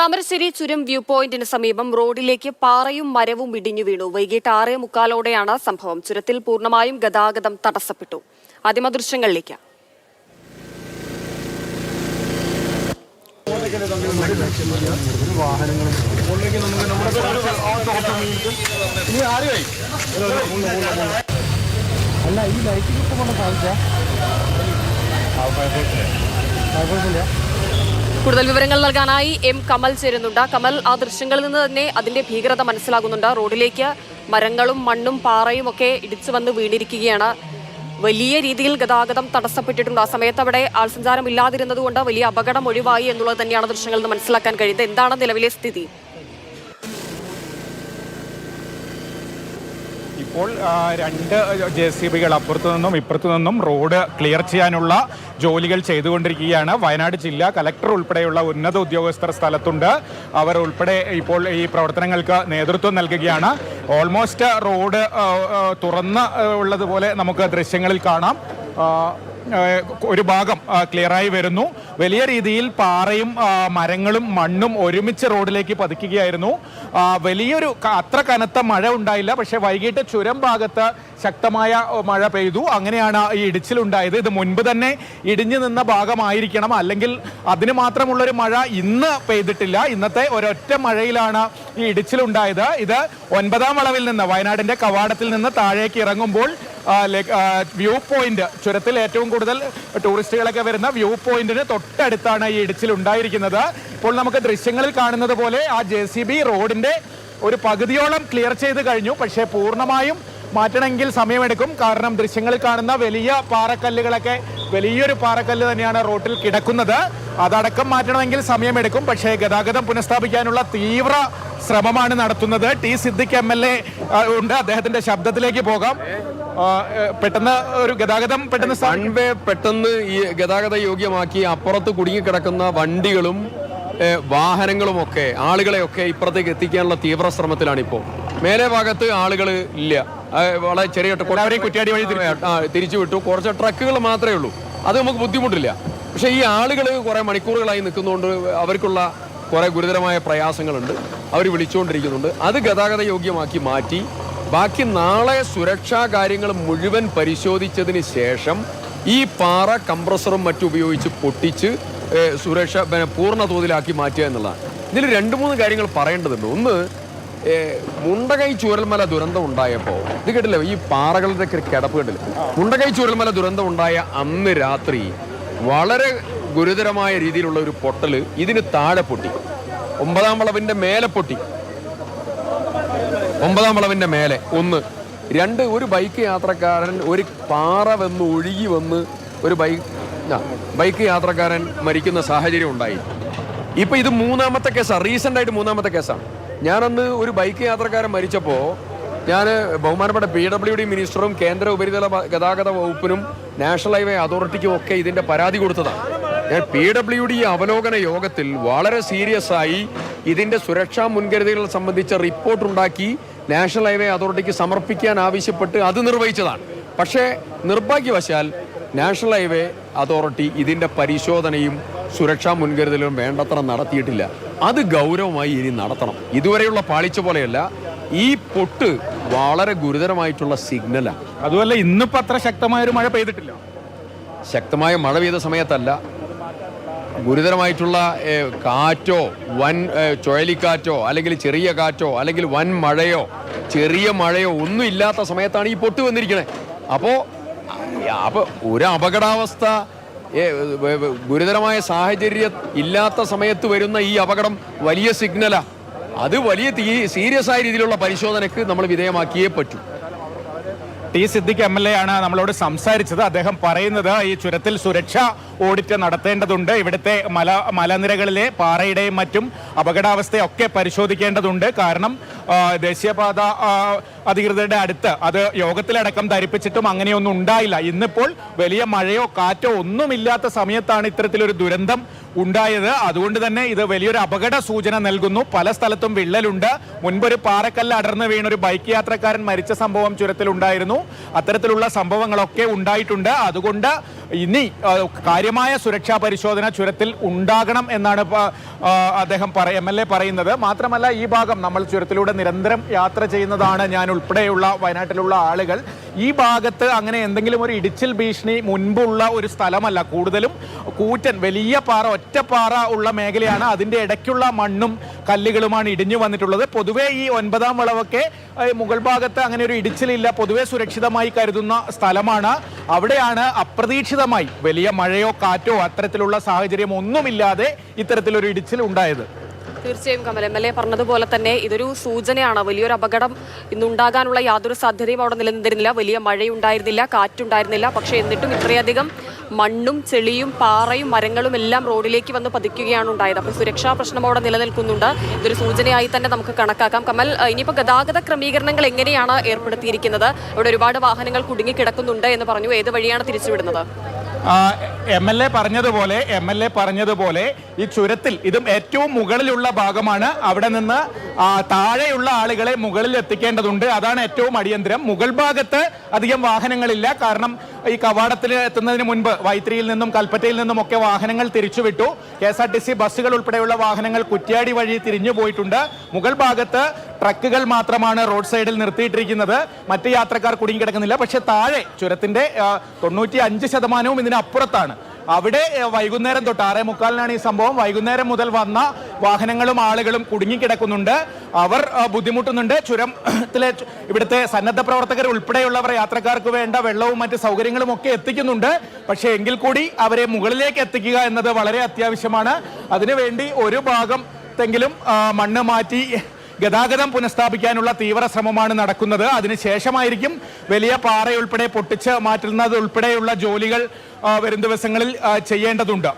താമരശ്ശേരി ചുരം വ്യൂ പോയിന്റിന് സമീപം റോഡിലേക്ക് പാറയും മരവും ഇടിഞ്ഞു വീണു. വൈകിട്ട് ആറേ മുക്കാലോടെയാണ് സംഭവം. ചുരത്തിൽ പൂർണമായും ഗതാഗതം തടസ്സപ്പെട്ടു. ആദ്യമ ദൃശ്യങ്ങളിലേക്ക് അല്ല ഈ ലൈറ്റ് കിട്ടും കൊണ്ട് സാധിച്ചാ കുഴപ്പമില്ല. കൂടുതൽ വിവരങ്ങൾ നൽകാനായി എം കമൽ ചേരുന്നുണ്ട്. കമൽ ആ ദൃശ്യങ്ങളിൽ നിന്ന് തന്നെ അതിന്റെ ഭീകരത മനസ്സിലാകുന്നുണ്ട്. റോഡിലേക്ക് മരങ്ങളും മണ്ണും പാറയും ഒക്കെ ഇടിച്ചു വന്ന് വീണിരിക്കുകയാണ്. വലിയ രീതിയിൽ ഗതാഗതം തടസ്സപ്പെട്ടിട്ടുണ്ട്. ആ സമയത്ത് അവിടെ ആൾസഞ്ചാരം ഇല്ലാതിരുന്നതുകൊണ്ട് വലിയ അപകടം ഒഴിവായി എന്നുള്ളത് തന്നെയാണ് ദൃശ്യങ്ങളിൽ നിന്ന് മനസ്സിലാക്കാൻ കഴിയുന്നത്. എന്താണ് നിലവിലെ സ്ഥിതി? ഇപ്പോൾ രണ്ട് ജെ സി ബികൾ അപ്പുറത്തു നിന്നും ഇപ്പുറത്തു നിന്നും റോഡ് ക്ലിയർ ചെയ്യാനുള്ള ജോലികൾ ചെയ്തുകൊണ്ടിരിക്കുകയാണ്. വയനാട് ജില്ലാ കലക്ടർ ഉൾപ്പെടെയുള്ള ഉന്നത ഉദ്യോഗസ്ഥർ സ്ഥലത്തുണ്ട്. അവർ ഉൾപ്പെടെ ഇപ്പോൾ ഈ പ്രവർത്തനങ്ങൾക്ക് നേതൃത്വം നൽകുകയാണ്. ഓൾമോസ്റ്റ് റോഡ് തുറന്ന് ഉള്ളതുപോലെ നമുക്ക് ദൃശ്യങ്ങളിൽ കാണാം. ഒരു ഭാഗം ക്ലിയറായി വരുന്നു. വലിയ രീതിയിൽ പാറയും മരങ്ങളും മണ്ണും ഒരുമിച്ച് റോഡിലേക്ക് പതിക്കുകയായിരുന്നു. വലിയൊരു അത്ര കനത്ത മഴ ഉണ്ടായില്ല. പക്ഷേ വൈകിട്ട് ചുരം ഭാഗത്ത് ശക്തമായ മഴ പെയ്തു. അങ്ങനെയാണ് ഈ ഇടിച്ചിലുണ്ടായത്. ഇത് മുൻപ് തന്നെ ഇടിഞ്ഞു നിന്ന ഭാഗമായിരിക്കണം. അല്ലെങ്കിൽ അതിന് മാത്രമുള്ളൊരു മഴ ഇന്ന് പെയ്തിട്ടില്ല. ഇന്നത്തെ ഒരൊറ്റ മഴയിലാണ് ഈ ഇടിച്ചിലുണ്ടായത്. ഇത് ഒൻപതാം വളവിൽ നിന്ന് വയനാടിന്റെ കവാടത്തിൽ നിന്ന് താഴേക്ക് ഇറങ്ങുമ്പോൾ വ്യൂ പോയിന്റ് ചുരത്തിൽ ഏറ്റവും കൂടുതൽ ടൂറിസ്റ്റുകളൊക്കെ വരുന്ന വ്യൂ പോയിന്റിന് തൊട്ടടുത്താണ് ഈ ഇടിച്ചിൽ ഉണ്ടായിരിക്കുന്നത്. ഇപ്പോൾ നമുക്ക് ദൃശ്യങ്ങളിൽ കാണുന്നത് പോലെ ആ ജെ സി ബി റോഡിന്റെ ഒരു പകുതിയോളം ക്ലിയർ ചെയ്ത് കഴിഞ്ഞു. പക്ഷേ പൂർണമായും മാറ്റണമെങ്കിൽ സമയമെടുക്കും. കാരണം ദൃശ്യങ്ങളിൽ കാണുന്ന വലിയ പാറക്കല്ലുകളൊക്കെ വലിയൊരു പാറക്കല്ല് തന്നെയാണ് റോട്ടിൽ കിടക്കുന്നത്. അതടക്കം മാറ്റണമെങ്കിൽ സമയമെടുക്കും. പക്ഷേ ഗതാഗതം പുനഃസ്ഥാപിക്കാനുള്ള തീവ്ര ശ്രമമാണ് നടത്തുന്നത്. T Siddique M L A ഉണ്ട്. അദ്ദേഹത്തിന്റെ ശബ്ദത്തിലേക്ക് പോകാം. പെട്ടെന്ന് ഒരു ഗതാഗതം പെട്ടെന്ന് സ്ഥാ- വൺ വേ പെട്ടെന്ന് ഈ ഗതാഗത യോഗ്യമാക്കി അപ്പുറത്ത് കുടുങ്ങിക്കിടക്കുന്ന വണ്ടികളും വാഹനങ്ങളും വാഹനങ്ങളുമൊക്കെ ആളുകളെയൊക്കെ ഇപ്പുറത്തേക്ക് എത്തിക്കാനുള്ള തീവ്ര ശ്രമത്തിലാണ് ഇപ്പോൾ മേലെ ഭാഗത്ത് ആളുകൾ ഇല്ല. വളരെ ചെറിയ കുറ്റ്യാടി വഴി തിരിച്ചു. വിട്ടു. കുറച്ച് ട്രക്കുകൾ മാത്രമേ ഉള്ളൂ. അത് നമുക്ക് ബുദ്ധിമുട്ടില്ല. പക്ഷേ ഈ ആളുകൾ കുറെ മണിക്കൂറുകളായി നിൽക്കുന്നതുകൊണ്ട് അവർക്കുള്ള കുറെ ഗുരുതരമായ പ്രയാസങ്ങളുണ്ട്. അവർ വിളിച്ചുകൊണ്ടിരിക്കുന്നുണ്ട്. അത് ഗതാഗത യോഗ്യമാക്കി മാറ്റി ബാക്കി നാളെ സുരക്ഷാ കാര്യങ്ങൾ മുഴുവൻ പരിശോധിച്ചതിന് ശേഷം ഈ പാറ കംപ്രസറും മറ്റുപയോഗിച്ച് പൊട്ടിച്ച് സുരക്ഷ പൂർണ തോതിലാക്കി മാറ്റുക എന്നുള്ളതാണ്. ഇതിൽ രണ്ട് മൂന്ന് കാര്യങ്ങൾ പറയേണ്ടതുണ്ട്. ഒന്ന് മുണ്ടകൈ ചൂരൽമല ദുരന്തം ഉണ്ടായപ്പോൾ ഇത് കേട്ടില്ലേ? ഈ പാറകളുടെ കിടപ്പ് കണ്ടില്ലേ? മുണ്ടകൈ ചൂരൽമല ദുരന്തം ഉണ്ടായ അന്ന് രാത്രി വളരെ ഗുരുതരമായ രീതിയിലുള്ള ഒരു പൊട്ടൽ ഇതിന് താഴെ പൊട്ടി. ഒമ്പതാം വളവിന്റെ മേലെ പൊട്ടി. ഒമ്പതാം വളവിന്റെ മേലെ. ഒന്ന്. രണ്ട് ഒരു ബൈക്ക് യാത്രക്കാരൻ ഒരു പാറ വന്ന് ഒഴുകി വന്ന് ഒരു ബൈക്ക് ബൈക്ക് യാത്രക്കാരൻ മരിക്കുന്ന സാഹചര്യം ഉണ്ടായി. ഇപ്പം ഇത് മൂന്നാമത്തെ കേസാണ് റീസെന്റായിട്ട് മൂന്നാമത്തെ കേസാണ്. ഞാനന്ന് ഒരു ബൈക്ക് യാത്രക്കാരൻ മരിച്ചപ്പോൾ ഞാൻ ബഹുമാനപ്പെട്ട പി ഡബ്ല്യു ഡി മിനിസ്റ്ററും കേന്ദ്ര ഉപരിതല ഗതാഗത വകുപ്പിനും നാഷണൽ ഹൈവേ അതോറിറ്റിക്കും ഒക്കെ ഇതിന്റെ പരാതി കൊടുത്തതാണ്. ഞാൻ പി ഡബ്ല്യു ഡി അവലോകന യോഗത്തിൽ വളരെ സീരിയസ് ആയി ഇതിന്റെ സുരക്ഷാ മുൻകരുതലുകൾ സംബന്ധിച്ച റിപ്പോർട്ട് ഉണ്ടാക്കി നാഷണൽ ഹൈവേ അതോറിറ്റിക്ക് സമർപ്പിക്കാൻ ആവശ്യപ്പെട്ട് അത് നിർവഹിച്ചതാണ്. പക്ഷേ നിർഭാഗ്യവശാൽ നാഷണൽ ഹൈവേ അതോറിറ്റി ഇതിന്റെ പരിശോധനയും സുരക്ഷാ മുൻകരുതലും വേണ്ടത്ര നടത്തിയിട്ടില്ല. അത് ഗൗരവമായി ഇനി നടത്തണം. ഇതുവരെയുള്ള പാളിച്ച പോലെയല്ല ഈ പൊട്ട് വളരെ ഗുരുതരമായിട്ടുള്ള സിഗ്നലാണ് അതുമല്ല ഇന്നിപ്പോൾ അത്ര ശക്തമായ ഒരു മഴ പെയ്തിട്ടില്ല. ശക്തമായ മഴ പെയ്ത സമയത്തല്ല ഗുരുതരമായിട്ടുള്ള കാറ്റോ വൻ ചുഴലിക്കാറ്റോ അല്ലെങ്കിൽ ചെറിയ കാറ്റോ അല്ലെങ്കിൽ വൻ മഴയോ ചെറിയ മഴയോ ഒന്നും ഇല്ലാത്ത സമയത്താണ് ഈ പൊട്ട് വന്നിരിക്കുന്നത് അപ്പോൾ അപ്പോൾ ഒരു അപകടാവസ്ഥ ഗുരുതരമായ സാഹചര്യം ഇല്ലാത്ത സമയത്ത് വരുന്ന ഈ അപകടം വലിയ സിഗ്നലാ. അത് വലിയ സീരിയസ് ആയ രീതിയിലുള്ള പരിശോധനയ്ക്ക് നമ്മൾ വിധേയമാക്കിയേ പറ്റൂ. T Siddique M L A ആണ് നമ്മളോട് സംസാരിച്ചത്. അദ്ദേഹം പറയുന്നത് ഈ ചുരത്തിൽ സുരക്ഷ ഓഡിറ്റ് നടത്തേണ്ടതുണ്ട്. ഇവിടുത്തെ മല മലനിരകളിലെ പാറയുടെയും മറ്റും അപകടാവസ്ഥയൊക്കെ പരിശോധിക്കേണ്ടതുണ്ട്. കാരണം ദേശീയപാത അധികൃതരുടെ അടുത്ത് അത് യോഗത്തിലടക്കം ധരിപ്പിച്ചിട്ടും അങ്ങനെയൊന്നും ഉണ്ടായില്ല. ഇന്നിപ്പോൾ വലിയ മഴയോ കാറ്റോ ഒന്നുമില്ലാത്ത സമയത്താണ് ഇത്തരത്തിലൊരു ദുരന്തം ഉണ്ടായത്. അതുകൊണ്ട് തന്നെ ഇത് വലിയൊരു അപകട സൂചന നൽകുന്നു. പല സ്ഥലത്തും വിള്ളലുണ്ട്. മുൻപൊരു പാറക്കല്ല് അടർന്നു വീണ ഒരു ബൈക്ക് യാത്രക്കാരൻ മരിച്ച സംഭവം ചുരത്തിലുണ്ടായിരുന്നു. അത്തരത്തിലുള്ള സംഭവങ്ങളൊക്കെ ഉണ്ടായിട്ടുണ്ട്. അതുകൊണ്ട് ഇനി കാര്യമായ സുരക്ഷാ പരിശോധന ചുരത്തിൽ ഉണ്ടാകണം എന്നാണ് അദ്ദേഹം പറ എം എൽ എ പറയുന്നത്. മാത്രമല്ല ഈ ഭാഗം നമ്മൾ ചുരത്തിലൂടെ നിരന്തരം യാത്ര ചെയ്യുന്നതാണ് ഞാൻ ഉൾപ്പെടെയുള്ള വയനാട്ടിലുള്ള ആളുകൾ. ഈ ഭാഗത്ത് അങ്ങനെ എന്തെങ്കിലും ഒരു ഇടിച്ചിൽ ഭീഷണി മുൻപുള്ള ഒരു സ്ഥലമല്ല. കൂടുതലും കൂറ്റൻ വലിയ പാറ ഒറ്റപ്പാറ ഉള്ള മേഖലയാണ്. അതിന്റെ ഇടയ്ക്കുള്ള മണ്ണും കല്ലുകളുമാണ് ഇടിഞ്ഞു വന്നിട്ടുള്ളത്. പൊതുവേ ഈ ഒൻപതാം വളവൊക്കെ മുഗൾ ഭാഗത്ത് അങ്ങനെ ഒരു ഇടിച്ചിലില്ല. പൊതുവെ സുരക്ഷിതമായി കരുതുന്ന സ്ഥലമാണ്. അവിടെയാണ് അപ്രതീക്ഷിതമായി വലിയ മഴയോ കാറ്റോ അത്തരത്തിലുള്ള സാഹചര്യം ഒന്നുമില്ലാതെ ഇത്തരത്തിലൊരു ഇടിച്ചിൽ ഉണ്ടായത്. തീർച്ചയായും കമൽ. എം എൽ എ പറഞ്ഞതുപോലെ തന്നെ ഇതൊരു സൂചനയാണ്. വലിയൊരു അപകടം ഇന്നുണ്ടാകാനുള്ള യാതൊരു സാധ്യതയും അവിടെ നിലനിന്നിരുന്നില്ല. വലിയ മഴയുണ്ടായിരുന്നില്ല കാറ്റുണ്ടായിരുന്നില്ല. പക്ഷേ എന്നിട്ടും ഇത്രയധികം മണ്ണും ചെളിയും പാറയും മരങ്ങളും എല്ലാം റോഡിലേക്ക് വന്ന് പതിക്കുകയാണ് ഉണ്ടായത്. അപ്പോൾ സുരക്ഷാ പ്രശ്നം അവിടെ നിലനിൽക്കുന്നുണ്ട്. ഇതൊരു സൂചനയായി തന്നെ നമുക്ക് കണക്കാക്കാം. കമൽ ഇനിയിപ്പോൾ ഗതാഗത ക്രമീകരണങ്ങൾ എങ്ങനെയാണ് ഏർപ്പെടുത്തിയിരിക്കുന്നത്? അവിടെ ഒരുപാട് വാഹനങ്ങൾ കുടുങ്ങിക്കിടക്കുന്നുണ്ട് എന്ന് പറഞ്ഞു. ഏത് വഴിയാണ് തിരിച്ചുവിടുന്നത്? എം എൽ എ പറഞ്ഞതുപോലെ എം എൽ എ പറഞ്ഞതുപോലെ ഈ ചുരത്തിൽ ഇതും ഏറ്റവും മുകളിലുള്ള ഭാഗമാണ്. അവിടെ നിന്ന് താഴെയുള്ള ആളുകളെ മുകളിൽ എത്തിക്കേണ്ടതുണ്ട് അതാണ് ഏറ്റവും അടിയന്തരം. മുകൾ ഭാഗത്ത് അധികം വാഹനങ്ങളില്ല. കാരണം ഈ കവാടത്തിൽ എത്തുന്നതിന് മുൻപ് വൈത്രിയിൽ നിന്നും കൽപ്പറ്റയിൽ നിന്നും ഒക്കെ വാഹനങ്ങൾ തിരിച്ചുവിട്ടു. K S R T C ബസ്സുകൾ ഉൾപ്പെടെയുള്ള വാഹനങ്ങൾ കുറ്റ്യാടി വഴി തിരിഞ്ഞു പോയിട്ടുണ്ട്. മുകൾ ഭാഗത്ത് ട്രക്കുകൾ മാത്രമാണ് റോഡ് സൈഡിൽ നിർത്തിയിട്ടിരിക്കുന്നത്. മറ്റ് യാത്രക്കാർ കുടുങ്ങിക്കിടക്കുന്നില്ല പക്ഷേ താഴെ ചുരത്തിന്റെ തൊണ്ണൂറ്റി അഞ്ച് ശതമാനവും ഇതിനപ്പുറത്താണ്. അവിടെ വൈകുന്നേരം തൊട്ട് ആറേ മുക്കാലിനാണ് ഈ സംഭവം. വൈകുന്നേരം മുതൽ വന്ന വാഹനങ്ങളും ആളുകളും കുടുങ്ങിക്കിടക്കുന്നുണ്ട്. അവർ ബുദ്ധിമുട്ടുന്നുണ്ട്. ചുരത്തിലെ ഇവിടുത്തെ സന്നദ്ധ പ്രവർത്തകർ ഉൾപ്പെടെയുള്ളവർ യാത്രക്കാർക്ക് വേണ്ട വെള്ളവും മറ്റ് സൗകര്യങ്ങളും ഒക്കെ എത്തിക്കുന്നുണ്ട്. പക്ഷേ എങ്കിൽ കൂടി അവരെ മുകളിലേക്ക് എത്തിക്കുക എന്നത് വളരെ അത്യാവശ്യമാണ്. അതിനുവേണ്ടി ഒരു ഭാഗത്തെങ്കിലും മണ്ണ് മാറ്റി ഗതാഗതം പുനഃസ്ഥാപിക്കാനുള്ള തീവ്ര ശ്രമമാണ് നടക്കുന്നത്. അതിനുശേഷമായിരിക്കും വലിയ പാറയുൾപ്പെടെ പൊട്ടിച്ച് മാറ്റുന്നത് ഉൾപ്പെടെയുള്ള ജോലികൾ വരും ദിവസങ്ങളിൽ ചെയ്യേണ്ടതുണ്ട്.